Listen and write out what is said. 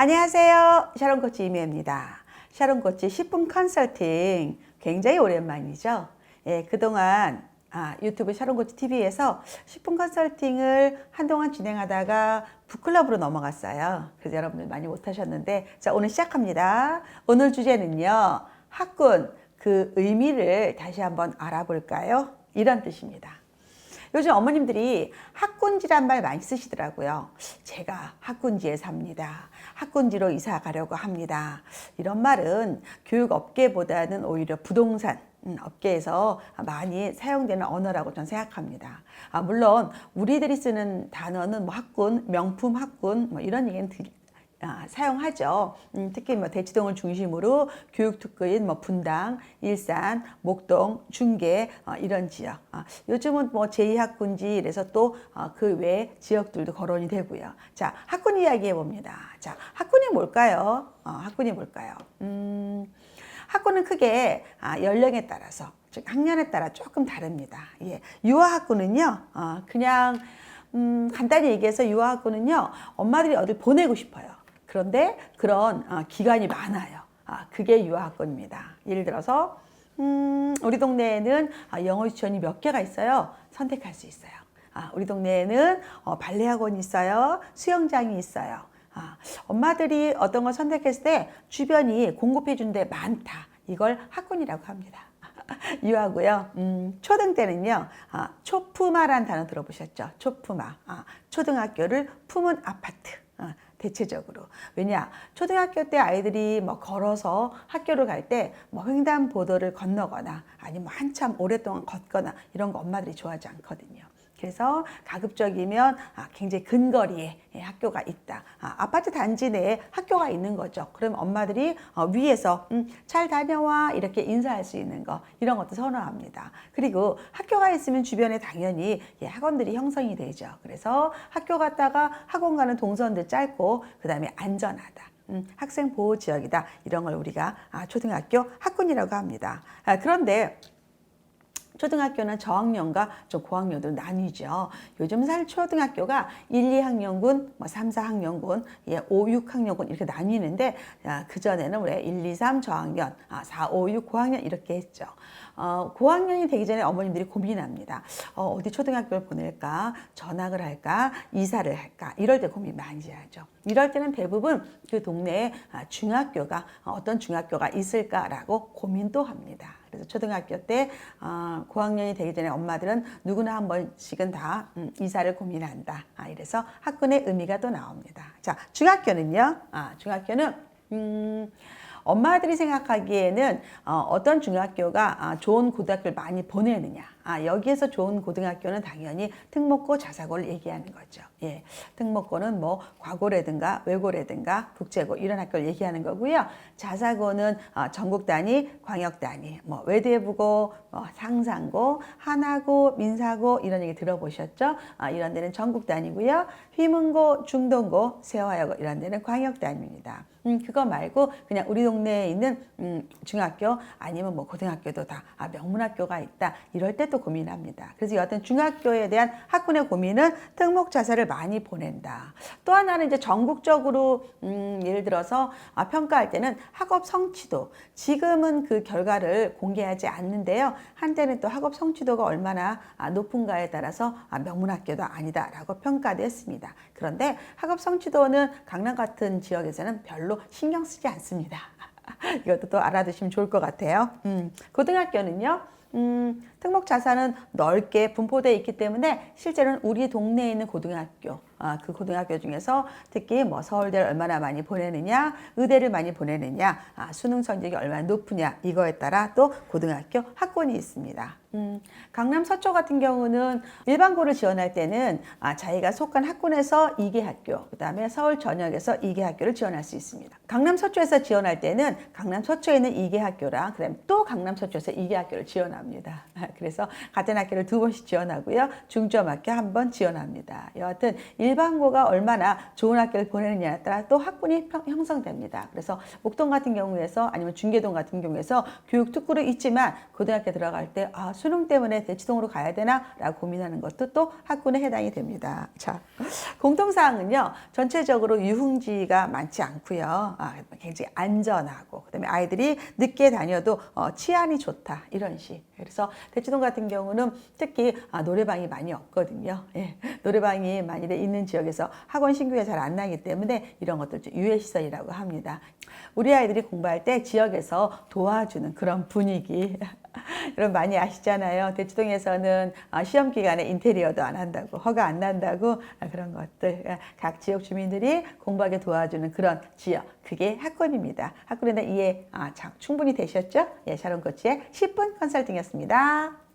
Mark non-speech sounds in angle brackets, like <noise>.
안녕하세요. 샤론 코치 이미입니다. 샤론 코치 10분 컨설팅 굉장히 오랜만이죠. 예, 그동안 아, 유튜브 샤론 코치 TV에서 10분 컨설팅을 한동안 진행하다가 북클럽으로 넘어갔어요. 그래서 여러분들 많이 못 하셨는데 자 오늘 시작합니다. 오늘 주제는요. 학군 그 의미를 다시 한번 알아볼까요? 이런 뜻입니다. 요즘 어머님들이 학군지란 말 많이 쓰시더라고요. 제가 학군지에 삽니다. 학군지로 이사 가려고 합니다. 이런 말은 교육 업계보다는 오히려 부동산 음, 업계에서 많이 사용되는 언어라고 저는 생각합니다. 아, 물론 우리들이 쓰는 단어는 뭐 학군, 명품 학군 뭐 이런 얘기는 들, 아, 사용하죠. 음, 특히 뭐 대치동을 중심으로 교육 특구인 뭐 분당, 일산, 목동, 중계 어, 이런 지역. 아, 요즘은 뭐 제2학군지 이래서 또 그 외 지역들도 거론이 되고요. 자, 학군 이야기해 봅니다. 자, 학군이 뭘까요? 어, 학군이 뭘까요? 음, 학군은 크게 아, 연령에 따라서 즉 학년에 따라 조금 다릅니다. 예, 유아학군은요, 어, 그냥 음, 간단히 얘기해서 유아학군은요, 엄마들이 어딜 보내고 싶어요. 그런데 그런 어, 기간이 많아요. 아, 그게 유아학군입니다. 예를 들어서 음, 우리 동네에는 아, 영어 유치원이 몇 개가 있어요. 선택할 수 있어요. 아, 우리 동네에는 어, 발레 학원이 있어요. 수영장이 있어요. 아, 엄마들이 어떤 걸 선택했을 때 주변이 공급해 준 데 많다. 이걸 학군이라고 합니다. <laughs> 유하고요. 음, 초등 때는요. 아, 초품화란 단어 들어보셨죠? 초품화. 아, 초등학교를 품은 아파트. 아, 대체적으로. 왜냐? 초등학교 때 아이들이 뭐 걸어서 학교를 갈 때 뭐 횡단보도를 건너거나 아니면 뭐 한참 오랫동안 걷거나 이런 거 엄마들이 좋아하지 않거든요. 그래서 가급적이면 아, 굉장히 근거리에 예, 학교가 있다. 아, 파트 단지 내에 학교가 있는 거죠. 그럼 엄마들이 어, 위에서 음, 잘 다녀와 이렇게 인사할 수 있는 거 이런 것도 선호합니다. 그리고 학교가 있으면 주변에 당연히 예, 학원들이 형성이 되죠. 그래서 학교 갔다가 학원 가는 동선도 짧고 그 다음에 안전하다. 음, 학생 보호 지역이다. 이런 걸 우리가 아, 초등학교 학군이라고 합니다. 아, 그런데 초등학교는 저학년과 좀 고학년으로 나뉘죠. 요즘 살 초등학교가 1, 2학년군, 뭐 3, 4학년군, 예, 5, 6학년군 이렇게 나뉘는데 아, 그전에는 우리 1, 2, 3 저학년, 아, 4, 5, 6 고학년 이렇게 했죠. 어, 고학년이 되기 전에 어머님들이 고민합니다. 어, 어디 초등학교를 보낼까? 전학을 할까? 이사를 할까? 이럴 때 고민 많이 하죠. 이럴 때는 대부분 그 동네에 아, 중학교가 어, 어떤 중학교가 있을까라고 고민도 합니다. 그래서 초등학교 때 어, 고학년이 되기 전에 엄마들은 누구나 한 번씩은 다 음, 이사를 고민한다. 아, 이래서 학군의 의미가 또 나옵니다. 자, 중학교는요. 아, 중학교는 음, 엄마들이 생각하기에는 어, 떤 중학교가 아, 좋은 고등학교를 많이 보내느냐. 아, 여기에서 좋은 고등학교는 당연히 특목고 자사고를 얘기하는 거죠. 예. 특목고는 뭐 과고라든가 외고라든가 국제고 이런 학교를 얘기하는 거고요. 자사고는 어, 전국 단위, 광역 단위, 뭐 외대부고, 뭐 상상고, 하나고, 민사고 이런 얘기 들어보셨죠? 아, 이런 데는 전국 단위고요. 휘문고, 중동고, 세화여고 이런 데는 광역 단위입니다. 음, 그거 말고 그냥 우리 동네에 있는 음, 중학교 아니면 뭐 고등학교도 다 아, 명문학교가 있다. 이럴 때또 고민합니다. 그래서 여하튼 중학교에 대한 학군의 고민은 특목 자사를 많이 보낸다. 또 하나는 이제 전국적으로 음, 예를 들어서 아, 평가할 때는 학업 성취도 지금은 그 결과를 공개하지 않는데요. 한때는 또 학업 성취도가 얼마나 아, 높은가에 따라서 아, 명문학교도 아니다라고 평가도 했습니다. 그런데 학업 성취도는 강남 같은 지역에서는 별로 신경 쓰지 않습니다. <laughs> 이것도 또 알아두시면 좋을 것 같아요. 음, 고등학교는요. 음, 특목 자산은 넓게 분포되어 있기 때문에 실제로는 우리 동네에 있는 고등학교, 아, 그 고등학교 중에서 특히 뭐 서울대를 얼마나 많이 보내느냐, 의대를 많이 보내느냐, 아, 수능 성적이 얼마나 높으냐 이거에 따라 또 고등학교 학군이 있습니다. 음, 강남 서초 같은 경우는 일반고를 지원할 때는 아, 자기가 속한 학군에서 2개 학교, 그 다음에 서울 전역에서 2개 학교를 지원할 수 있습니다. 강남 서초에서 지원할 때는 강남 서초에 있는 2개 학교랑 그다음에 또 강남 서초에서 2개 학교를 지원합니다. <laughs> 그래서 같은 학교를 두 번씩 지원하고요. 중점 학교 한 번 지원합니다. 여하튼 일 반고가 얼마나 좋은 학교를 보내느냐에 따라 또 학군이 평- 형성됩니다. 그래서 목동 같은 경우에서 아니면 중계동 같은 경우에서 교육 특구로 있지만 고등학교 들어갈 때 아, 수능 때문에 대치동으로 가야 되나 라고 고민하는 것도 또 학군에 해당이 됩니다. 자, 공통사항은요. 전체적으로 유흥지가 많지 않고요. 아, 굉장히 안전하고 그다음에 아이들이 늦게 다녀도 어, 치안이 좋다 이런 식. 그래서 대치동 같은 경우는 특히 아, 노래방이 많이 없거든요. 예, 노래방이 많이 있는 지역에서 학원 신규가 잘 안 나기 때문에 이런 것들 좀 유해 시설이라고 합니다. 우리 아이들이 공부할 때 지역에서 도와주는 그런 분위기. <laughs> 여러분 많이 아시잖아요. 대치동에서는 아, 시험 기간에 인테리어도 안 한다고 허가 안 난다고 아, 그런 것들 아, 각 지역 주민들이 공부하게 도와주는 그런 지역 그게 학군입니다. 학군에 대한 이해 아, 자, 충분히 되셨죠? 예, 샤론 코치의 10분 컨설팅이었습니다.